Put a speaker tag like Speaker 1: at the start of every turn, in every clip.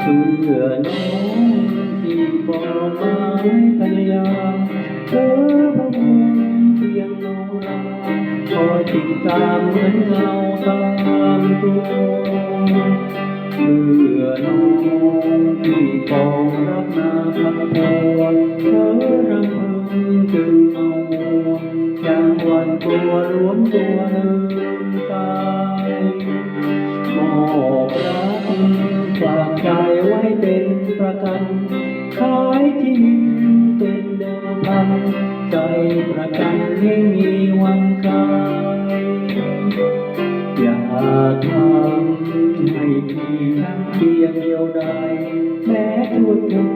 Speaker 1: เพื่อน้องที่บ่ไม้พยายามเธอพะวงเพียงโนราคอยติดตามเหมือนเงาตามตัวเมื่อน้องที่ปองรักนาพักพรเธอรำพึงจึงเอาอย่างวันตัวล้วนตัวลืมตายมอบรักฝา ประกันขายชีวิตเป็นเดิมพันใจประกันไม่มีวันขายอย่าทำให้พี่ทั้งเพียงเดียวได้แม้ทุกทุก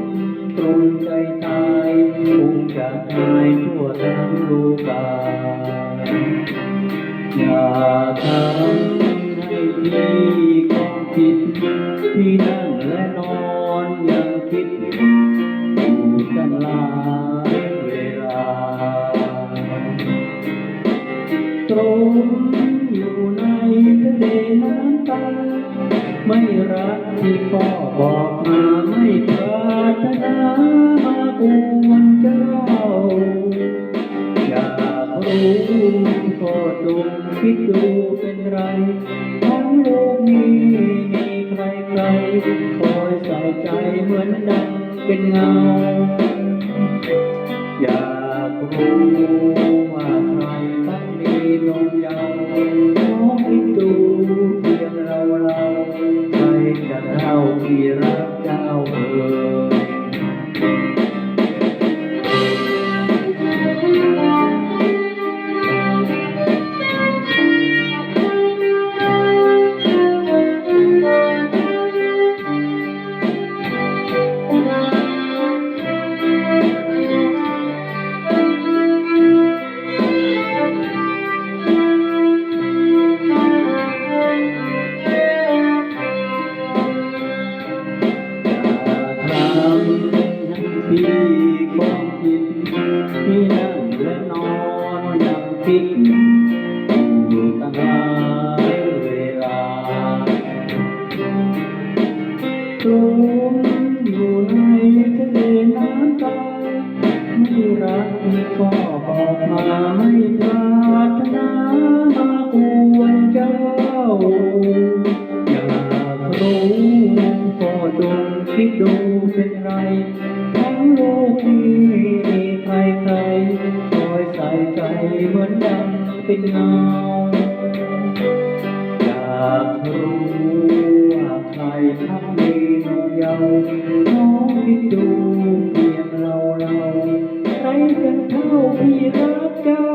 Speaker 1: ตรงใจตายคงจะหายทั่วทั้งโลกาอย่าทำให้พี่ความผิดพี่นั่งและนอน ยังคิดอยู่กันหลายเวลาตรงอยู่ในทะเลน้ำตา ไม่รักที่พ่อบอกมาไม่ปรารถนามากวนเจ้า อยากรู้ก็จงคิดดูเป็นไรทั้งโลกนี้ ใครใครคอยใส่ใจเหมือนดังเป็นเงา อยากรู้ว่าใครทั้งมีนมเยาวน้องคิดดูเพียงเราเราใครจะเท่าที่รักเจ้าเอ่ยารถนามากวนเจ้า อยากรู้ก็จงคิดดูเป็นไร ทั้งโลกนี้มีใครใครคอยใส่ใจเหมือนดังเป็นเงา อยากรู้ว่าใครทักมีนมเยาวน้องคิดดูเพียงเราเราใครกันเท่าพี่รักเจ้า